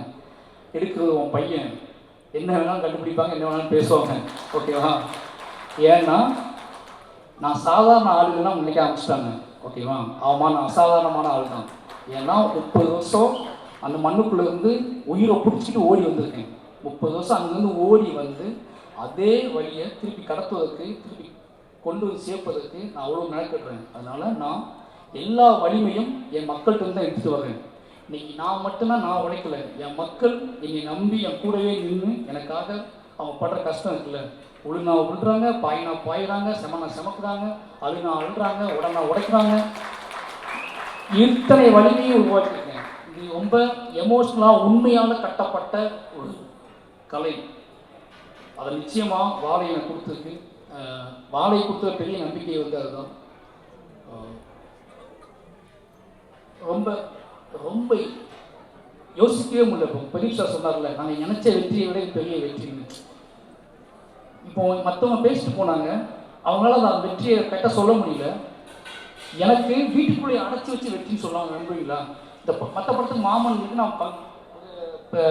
Speaker 1: இருக்கிறது உன் பையன்? என்ன வேணாலும் கண்டுபிடிப்பாங்க என்ன வேணாலும் பேசுவாங்க. ஓகேவா? ஏன்னா நான் சாதாரண ஆளுங்கன்னா நினைக்க ஆரம்பிச்சிட்டாங்க. ஓகேவா? ஆமாம் நான் அசாதாரணமான ஆள் தான் ஏன்னா முப்பது வருஷம் அந்த மண்ணுக்குள்ளே இருந்து உயிரை பிடிச்சிட்டு ஓடி வந்திருக்கேன். முப்பது வருஷம் அங்கேருந்து ஓடி வந்து அதே வழியை திருப்பி கடத்துவதற்கு திருப்பி கொண்டு வந்து சேர்ப்பதற்கு நான் அவ்வளோ மெனக்கட்டுறேன் அதனால் நான் எல்லா வலிமையும் என் மக்கள்கிட்ட தான் எடுத்துட்டு வர்றேன். இன்னைக்கு நான் மட்டும்தான் நான் உழைக்கல. என் மக்கள் என்னை நம்பி என் கூடவே நின்று எனக்காக அவங்க படுற கஷ்டம் இருக்குல்ல. உளுனா விழுறாங்க பாயினா பாயிறாங்க செமனா செமக்குறாங்க அழுனா அழுறாங்க உடனா உடைக்கிறாங்க. இத்தனை வலிமையை உருவாக்கியிருக்கேன். இது ரொம்ப எமோஷ்னலாக உண்மையான கட்டப்பட்ட ஒரு கலை. அதை நிச்சயமாக வாழை எனக்கு கொடுத்துருக்கு. வாழை கொடுத்த பெரிய நம்பிக்கை வந்து அதுதான். ரொம்ப ரொம்ப யோசிக்கவே முடியல இப்போ. பிரதீப் சொன்னார்ல நாங்கள் நினைச்ச வெற்றியை விட பெரிய வெற்றின்னு இப்போ மற்றவங்க பேசிட்டு போனாங்க. அவங்களால அந்த வெற்றியை கரெக்டாக சொல்ல முடியல. எனக்கு வீட்டுக்குள்ளேயே அடைச்சி வச்சு வெற்றின்னு சொல்லுவாங்க நம்புவீங்களா இந்த மற்ற படத்துக்கு மாமன்னுக்கு நான் இப்போ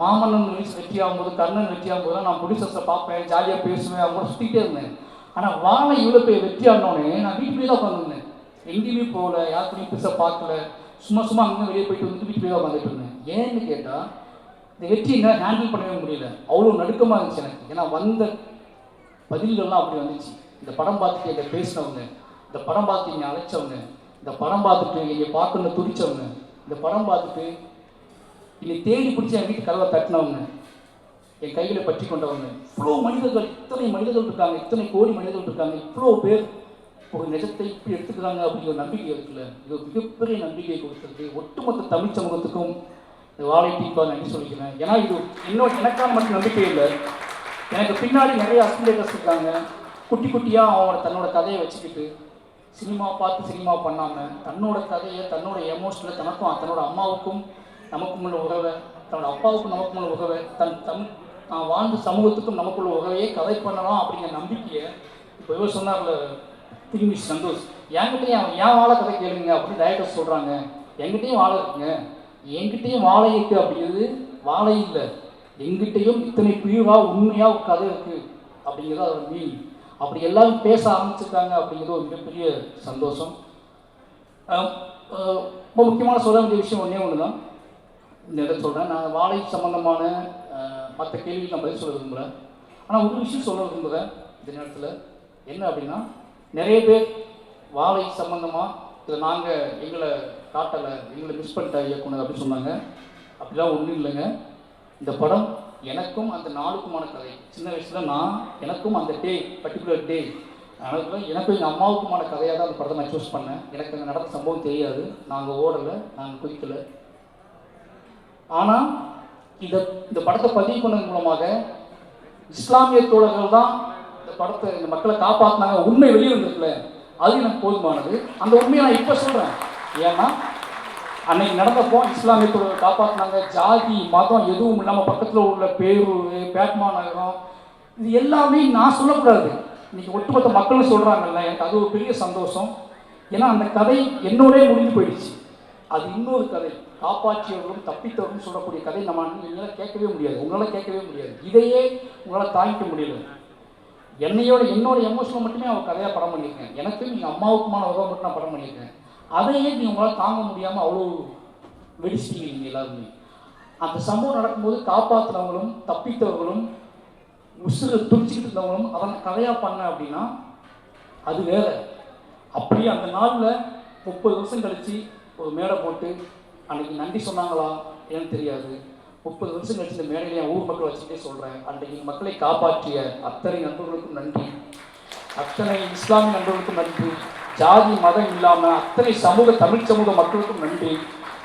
Speaker 1: மாமன்னன் ரிலீஸ் வெற்றி ஆகும்போது கர்ணன் வெற்றி ஆகும்போது நான் ப்ரொடியூசர்ஸை பார்ப்பேன் ஜாலியாக பேசுவேன் அவங்க கூட சுற்றிட்டே இருந்தேன். ஆனால் வாழை இவ்வளோ பெரிய வெற்றி ஆனோடனே நான் வீட்டுக்குள்ளேயே தான் உட்காந்துருந்தேன் எங்கேயுமே போகல யாருக்குமே பெருசாக பார்க்கல. சும்மா சும்மா அங்கே வெளியே போயிட்டு வந்து வீட்டுக்குள்ளே தான் உட்காந்துட்டு இருந்தேன். ஏன்னு கேட்டால் இந்த வெற்றி என்ன ஹேண்டில் பண்ணவே முடியல. அவ்வளோ நடுக்கமாக இருந்துச்சு எனக்கு. ஏன்னா வந்த பதில்கள்லாம் அப்படி வந்துச்சு. இந்த படம் பார்த்துட்டு என்னை பேசினவங்க இந்த படம் பார்த்து என்னை அழைச்சவங்க இந்த படம் பார்த்துட்டு என்னை பார்க்கணும்னு துடிச்சவங்க இந்த படம் பார்த்துட்டு என்னை தேடி பிடிச்சி என் வீட்டு கதவை தட்டினவங்க என் கையில் பற்றி கொண்டவங்க. இவ்வளோ மனிதர்கள் இத்தனை மனிதர்கள் இருக்காங்க இத்தனை கோடி மனிதர்கள் இருக்காங்க இவ்வளோ பேர் ஒரு நிஜத்தை இப்படி எடுத்துக்கிறாங்க அப்படிங்கிற ஒரு நம்பிக்கை இருக்குல்ல. இது ஒரு மிகப்பெரிய நம்பிக்கையை கொடுத்துருக்கு ஒட்டுமொத்த தமிழ் சமூகத்துக்கும் வாழை டீப்பாக நன்றி சொல்லிக்கிறேன். ஏன்னா இது இன்னொரு எனக்கான மட்டும் நம்பிக்கை இல்லை. எனக்கு பின்னாடி நிறைய அசிலேட்டர்ஸ் இருக்காங்க. குட்டி குட்டியாக அவனோட தன்னோட கதையை வச்சுக்கிட்டு சினிமா பார்த்து சினிமா பண்ணாமல் தன்னோட கதையை தன்னோட எமோஷனில் தனக்கும் தன்னோட அம்மாவுக்கும் நமக்கும் உள்ள உறவை தன்னோட அப்பாவுக்கும் நமக்கும் உள்ள உறவை தன் தமிழ் நான் வாழ்ந்த சமூகத்துக்கும் நமக்குள்ள உறவையே கதை பண்ணலாம் அப்படிங்கிற நம்பிக்கையை இப்போ இவர் சொன்னார்ல திரும்பி சந்தோஷ் என்கிட்டயும் ஏன் வாழை கதை கேளுங்க? அப்படின்னு டைரக்டர் சொல்கிறாங்க என்கிட்டயும் வாழை இருக்குங்க. என்கிட்டயும் வாழை இருக்கு அப்படிங்கிறது வாழை இல்லை. எங்கிட்டையும் இத்தனை பிரிவாக உண்மையாக ஒரு கதை இருக்கு. அப்படிங்கிறது அதோட மீன் அப்படி எல்லாரும் பேச ஆரம்பிச்சிருக்காங்க அப்படிங்கிறது ஒரு மிகப்பெரிய சந்தோஷம். ரொம்ப முக்கியமான சொல்ல வேண்டிய விஷயம் ஒன்றே ஒன்று தான் இந்த இடத்துல சொல்கிறேன் நான் வாழை சம்மந்தமான மற்ற கேள்விக்கு நான் பதில் சொல்ல விரும்புகிறேன் ஆனால் ஒரு விஷயம் சொல்ல விரும்புகிறேன் இந்த நேரத்தில் என்ன அப்படின்னா நிறைய பேர் வாழை சம்பந்தமாக இதை நாங்கள் எங்களை காட்டலை எங்களை மிஸ் பண்ணிட்ட இயக்குனர் அப்படின்னு சொன்னாங்க. அப்படிலாம் ஒன்றும் இல்லைங்க. இந்த படம் எனக்கும் அந்த நாளுக்குமான கதை. சின்ன வயசில் நான் எனக்கும் அந்த டே பர்டிகுலர் டே அதனால் எனக்கும் எங்கள் அம்மாவுக்குமான கதையாக தான் அந்த படத்தை நான் சூஸ் பண்ணேன். எனக்கு அங்கே நடந்த சம்பவம் தெரியாது. நாங்கள் ஓடலை நாங்கள் குதிக்கலை. ஆனால் இந்த இந்த படத்தை பதிவு பண்ணது மூலமாக இஸ்லாமிய தோழர்கள் தான் படத்தை இந்த மக்களை காப்பாற்றினாங்க உண்மை வெளியே வந்திருக்குல்ல. அது எனக்கு போதுமானது. அந்த உண்மையை நான் இப்போ சொல்கிறேன் ஏன்னா அன்னைக்கு நடந்தப்போ இஸ்லாமிய தொழிலை காப்பாற்றினாங்க ஜாதி மதம் எதுவும் இல்லாமல் பக்கத்தில் உள்ள பேரூர் பேட்மா நகரம் இது எல்லாமே நான் சொல்லக்கூடாது. இன்னைக்கு ஒட்டுமொத்த மக்களும் சொல்கிறாங்கல்ல எனக்கு அது ஒரு பெரிய சந்தோஷம். ஏன்னா அந்த கதை என்னோடே முடிஞ்சு போயிடுச்சு. அது இன்னொரு கதை. காப்பாற்றியவர்களும் தப்பித்தவர்களும் சொல்லக்கூடிய கதை நம்ம எங்களால் கேட்கவே முடியாது. உங்களால் கேட்கவே முடியாது. இதையே உங்களால் தாங்கிக்க முடியல. என்னையோட என்னோட எமோஷனை மட்டுமே அவன் கதையாக படம் பண்ணியிருக்கேன். எனக்கு நீங்கள் அம்மாவுக்குமான உறவை மட்டும் நான் படம் பண்ணியிருக்கேன். அதையே நீ உங்களால் தாங்க முடியாமல் அவ்வளோ வெடிச்சிட்டீங்க நீங்கள் எல்லாருமே. அந்த சம்பவம் நடக்கும்போது காப்பாற்றுறவங்களும் தப்பித்தவர்களும் உசுறு துடிச்சிக்கிட்டு இருந்தவங்களும் அதை கதையாக பண்ண அப்படின்னா அது வேற. அப்படியே அந்த நாளில் முப்பது வருஷம் கழித்து ஒரு மேடை போட்டு அன்னைக்கு நன்றி சொன்னாங்களா? ஏன்னு தெரியாது. முப்பது வருஷம் கழிச்சு இந்த மேடையில ஊர் மக்கள் வச்சுட்டே சொல்கிறேன் அன்றைக்கு மக்களை காப்பாற்றிய அத்தனை நண்பர்களுக்கும் நன்றி. அத்தனை இஸ்லாமிய நண்பர்களுக்கும் நன்றி. ஜாதி மதம் இல்லாமல் அத்தனை சமூக தமிழ் சமூக மக்களுக்கும் நன்றி.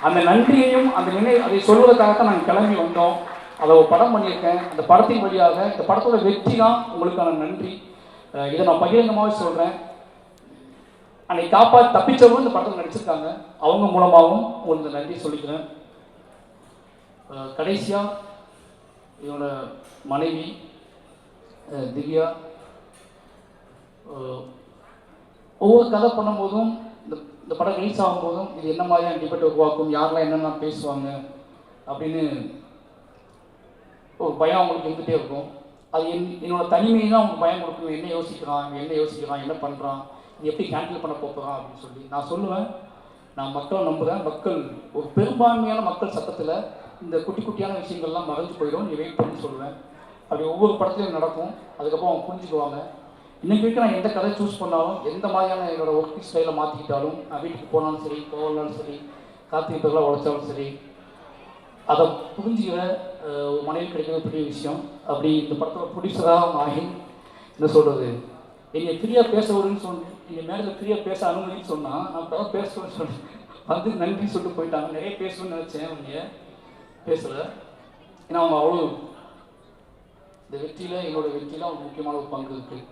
Speaker 1: அந்த நன்றியையும் அந்த நினை அதை சொல்வதற்காகத்தான் நாங்கள் கிளம்பி வந்தோம். அதை ஒரு படம் பண்ணியிருக்கேன். அந்த படத்தின் வழியாக இந்த படத்தோட வெற்றி தான் உங்களுக்கான நன்றி. இதை நான் பகிரங்கமாகவே சொல்கிறேன் அன்னைக்கு காப்பா தப்பிச்சவங்க இந்த படத்தில் நடிச்சிருக்காங்க. அவங்க மூலமாகவும் உங்களுக்கு நன்றி சொல்லிக்கிறேன். கடைசியாக கடைசியா என்னோட மனைவி திவ்யா ஒவ்வொரு கதை பண்ணும்போதும் இந்த இந்த படம் ரிலீஸ் ஆகும்போதும் இது என்ன மாதிரியான டிபேட் உருவாக்கும் யாரெல்லாம் என்னென்ன பேசுவாங்க அப்படின்னு ஒரு பயம் அவங்களுக்கு இருந்துகிட்டே இருக்கும். அது என் என்னோட தனிமையை தான் அவங்க பயம் கொடுக்கும் என்ன யோசிக்கிறான் என்ன யோசிக்கிறான் என்ன பண்ணுறான் இது எப்படி ஹேண்டில் பண்ண போகிறான் அப்படின்னு சொல்லி நான் சொல்லுவேன். நான் மக்களை நம்புகிறேன் மக்கள் ஒரு பெரும்பான்மையான மக்கள் சட்டத்தில் இந்த குட்டி குட்டியான விஷயங்கள்லாம் மறைஞ்சு போயிடும் நீ வெயிட் பண்ணி சொல்லுவேன். அப்படி ஒவ்வொரு படத்துலையும் நடக்கும். அதுக்கப்புறம் அவங்க புரிஞ்சுக்குவாங்க. இன்னைக்கு வரைக்கும் நான் எந்த கதை சூஸ் பண்ணாலும் எந்த மாதிரியான என்னோட ஒர்க் ஸ்டைலை மாற்றிக்கிட்டாலும் நான் வீட்டுக்கு போனாலும் சரி போகலனாலும் சரி காத்திருப்பதெல்லாம் உழைச்சாலும் சரி அதை புரிஞ்சுக்கிற மனைவி கிடைக்கிறது பெரிய விஷயம். அப்படி இந்த படத்தில் ப்ரொடியூசராக ஆகி என்ன சொல்கிறது நீங்கள் ஃப்ரீயாக பேச விடுன்னு சொன்ன நீங்கள் மேலே ஃப்ரீயாக பேச அனுமதின்னு சொன்னால் நான் படம் பேசுவேன்னு சொன்னேன். வந்து நன்றி சொல்லிட்டு போயிட்டாங்க. நிறைய பேசணும்னு நினச்சேன் அவங்க பேசலை. ஏன்னா அவங்க அவ்வளோ இந்த வெற்றியில் என்னோட வெற்றியில் அவங்க முக்கியமான ஒரு பங்கு இருக்குது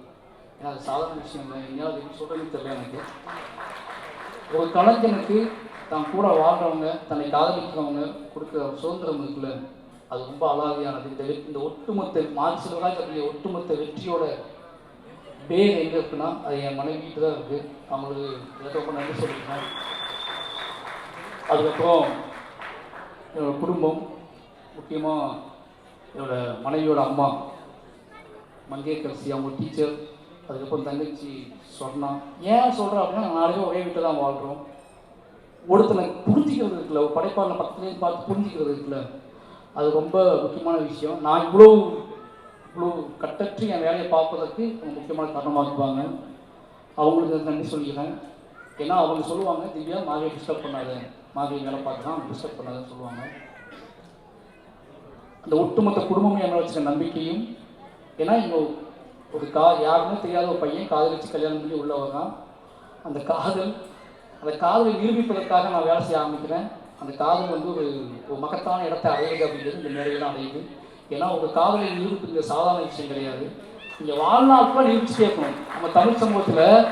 Speaker 1: ஏன்னா அது சாதாரண விஷயம் இல்லை. எங்கேயாவது சொல்கிறது தெரியல எனக்கு. ஒரு கலைஞனுக்கு தான் கூட வாழ்றவங்க தன்னை காதலிக்கிறவங்க கொடுக்குற சுதந்திரம் இருக்குல்ல. அது ரொம்ப அலாதியானது இந்த இந்த ஒட்டுமொத்த மார்க்சிலராக இருக்கக்கூடிய ஒட்டுமொத்த வெற்றியோட பேர் எங்கே இருக்குன்னா அது என் மனைவிட்டு தான் இருக்குது அவங்களுக்கு ரொம்ப நன்றி சொல்லியிருக்கேன் அதுக்கப்புறம் என்னோடய குடும்பம் முக்கியமாக என்னோடய மனைவியோட அம்மா மங்கேக்கரசி அவங்க டீச்சர் அதுக்கப்புறம் தங்கச்சி சொன்னா ஏன் சொல்கிறேன் அப்படின்னா நாங்கள் நாளைக்கு ஒரே வீட்டில் தான் வாழ்கிறோம் ஒருத்தனை புரிஞ்சிக்கிறது இருக்குல்ல ஒரு படைப்பாளனை பக்கத்துலேயே பார்த்து புரிஞ்சிக்கிறது இருக்குல்ல அது ரொம்ப முக்கியமான விஷயம். நான் இவ்வளோ இவ்வளோ கட்டற்று என் வேலையை பார்ப்பதற்கு முக்கியமான காரணமாக இருப்பாங்க. அவங்களுக்கு நன்றி சொல்லிக்கிறேன். ஏன்னா அவங்க சொல்லுவாங்க திவ்யா மாரியை டிஸ்டர்ப் பண்ணாத. மாரியை வேலை பார்க்கலாம் டிஸ்டர்ப் பண்ணாதன்னு சொல்லுவாங்க. அந்த ஒட்டுமொத்த குடும்பமே என்ன வச்சுக்க நம்பிக்கையும் ஏன்னா இவங்க ஒரு கா யாருமே தெரியாத ஒரு பையன் காதலிச்சு கல்யாணம் பண்ணி உள்ளவர் தான். அந்த காதல் அந்த காதலை நிரூபிப்பதற்காக நான் வேலை செய்ய ஆரம்பிக்கிறேன். அந்த காதல் வந்து ஒரு ஒரு மகத்தான இடத்தை அடையுது அப்படிங்கிறது இந்த மேடையில் அடையுது. ஏன்னா ஒரு காதலை நிரூபிக்கிற சாதாரண விஷயம் கிடையாது. இங்கே வாழ்நாள் கூட நிரூபிச்சுட்டே இருக்கணும். நம்ம தமிழ் சமூகத்தில்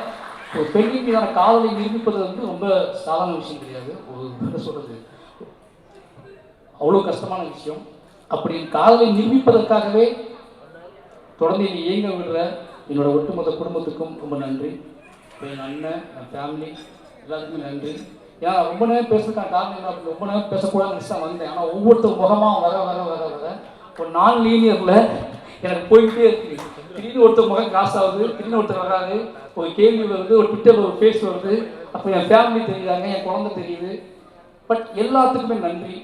Speaker 1: ஒரு பெண்ணின் மீதான காதலை நிரூபிப்பது வந்து ரொம்ப சாதாரண விஷயம் கிடையாது. ஒரு என்ன சொல்கிறது அவ்வளோ கஷ்டமான விஷயம். அப்படி காதலை நிரூபிப்பதற்காகவே தொடர்ந்து என்னை இயங்க விடுற என்னோட ஒட்டுமொத்த குடும்பத்துக்கும் ரொம்ப நன்றி. என் அண்ணன் என் ஃபேமிலி எல்லாத்துக்குமே நன்றி. ஏன்னா ரொம்ப நேரம் பேசுறதுக்கான காரணம் என்ன ரொம்ப நேரம் பேசக்கூடாதுன்னு நினச்சி தான் வந்தேன். ஆனால் ஒவ்வொருத்தர் முகமாக வர வர வர வர ஒரு நான் லீனியரில் எனக்கு போயிட்டே இருக்கு. திடீர்னு ஒருத்தர் முகம் கிராஸ் ஆகுது திடீர்னு ஒருத்தர் வராது ஒரு கேள்வி வருது ஒரு ட்விட்டர் ஒரு ஃபேஸ் வருது. அப்போ என் ஃபேமிலி தெரியுறாங்க என் குழந்தை தெரியுது. பட் எல்லாத்துக்குமே நன்றி.